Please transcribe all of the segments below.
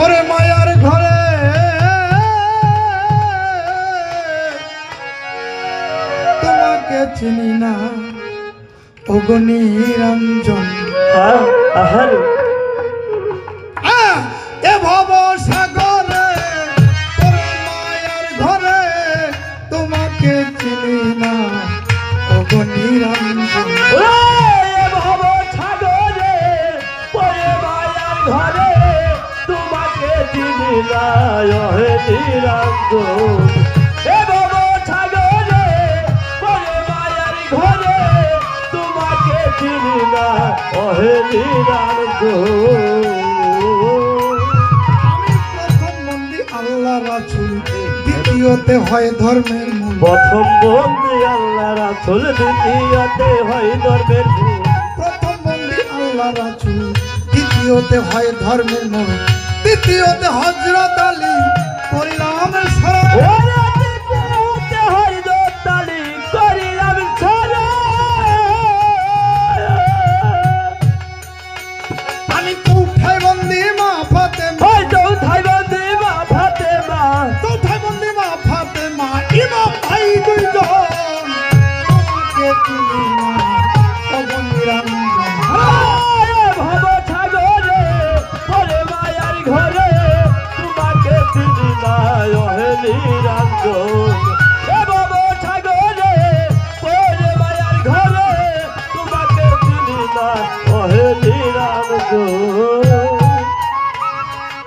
পরে মায়ার ঘরে। তোমাকে চিনি না অগনি রঞ্জন আহ, আহারে। না হে নিরঞ্জন এ ভব সাগরে পরে মায়ার ঘরে তোমাকে চিনি না হে রাসূল দ্বিতীয়তে হয় ধর্মের প্রথম বন্দি আল্লাহ রাসুল দ্বিতীয়তে হয় ধর্মের প্রথম মন্দির আল্লাহ রাসূল দ্বিতীয়তে হয় ধর্মের মূল। তৃতীয়তে হজরত আলী পরিণামের শরণ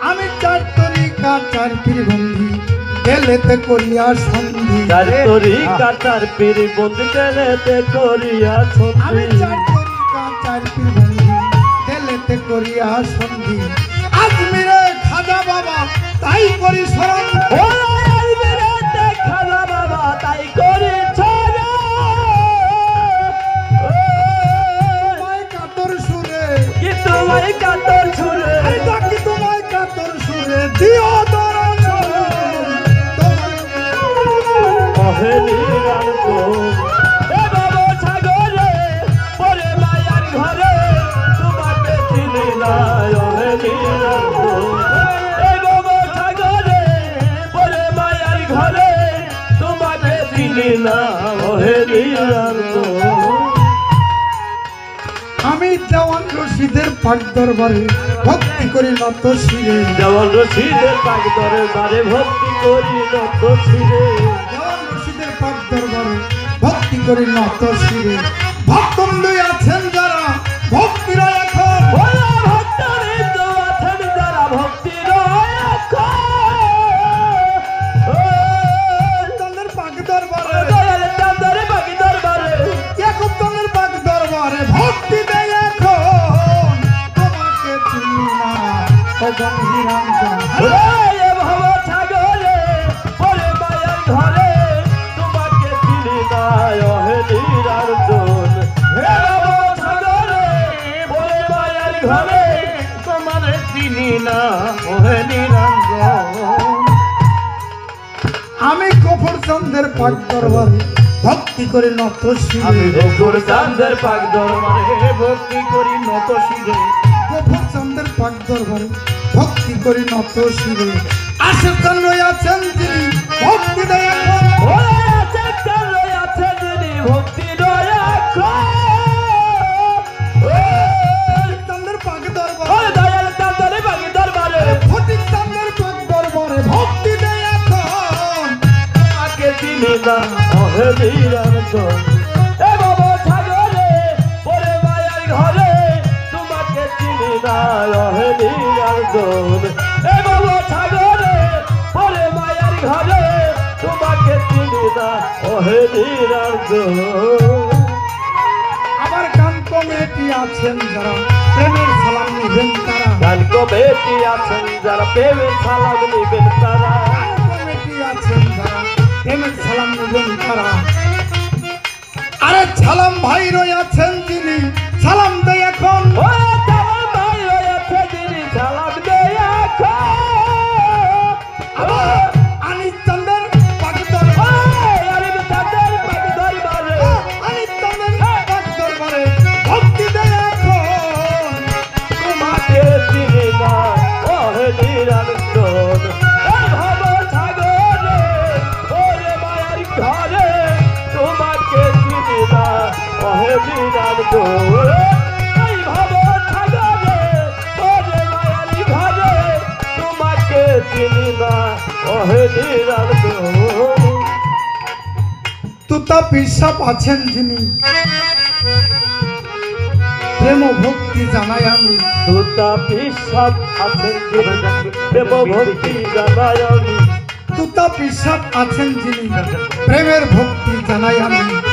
আমি চার তরিকা চার পীরবন্ধি গেলেতে করিয়া সন্ধি। তার তরি কাটার পীর বন্ধু কেনেতে করিয়া আমি ছন্দি চার তরিকা চার পীরবন্ধি গেলেতে করিয়া সন্ধি। আজমিরে খাজা বাবা তাই করি স্মরণ রশিদের পাক দরবারে ভক্তি করি নত শিরে। দেওয়াল রশিদের পাক দরবারে ভক্তি করি নত শিরে। জওয়ান রশিদের পাক দরবারে ভক্তি করি নত শিরে। ভক্তন্দ আছেন যারা ভক্তিরা তখন হিরঞ্জন ওরে ভব সাগরে, ওরে মায়ার ঘরে, তোমাকে চিনি না, ওহে নিরঞ্জন। হে ভব সাগরে, ওরে মায়ার ঘরে, তোমারে চিনি না, ওহে নিরঞ্জন। আমি কফর চন্দ্রের পাক দরবারে ভক্তি করে নত আমি রঘুর চাঁদের পাক দরবারে ভক্তি করি নত শিরে কফর চন্দ্রের পাক দরবারে ভক্তি করে নত শিরে। আশের চন্দ্র আছেন যিনি ভক্তি দেয় কালো আছে যিনি ভক্তি দয়া চন্দ্রের পাক দরবারে ওরে দয়াল চাঁদের বাকি দরবারে ফটিক চন্দ্রের পাক দরবারে ভক্তি দেয় এখন আগে চিনি না ওহে নিরঞ্জন এ বাবা সাগরে ওরে মায়ার ঘরে তোমাকে চিনি না ওহে নিরঞ্জন আবার গান কমিটি আছেন যারা? প্রেমের সালাম নিবেন তারা। গান কমিটি আছেন যারা? প্রেমের সালাম নিবেন তারা। কমিটি আছেন যারা? প্রেমের সালাম নিবেন তারা। আরে সালাম ভাই রয়েছেন যিনি। সালাম দেয় এখন। তুতা পিসাপ আছেন যিনি। প্রেম ভক্তি জানাই আমি। আছেন প্রেম ভক্তি জানাই আমি। তুতা আছেন যিনি। প্রেমের ভক্তি জানাই আমি।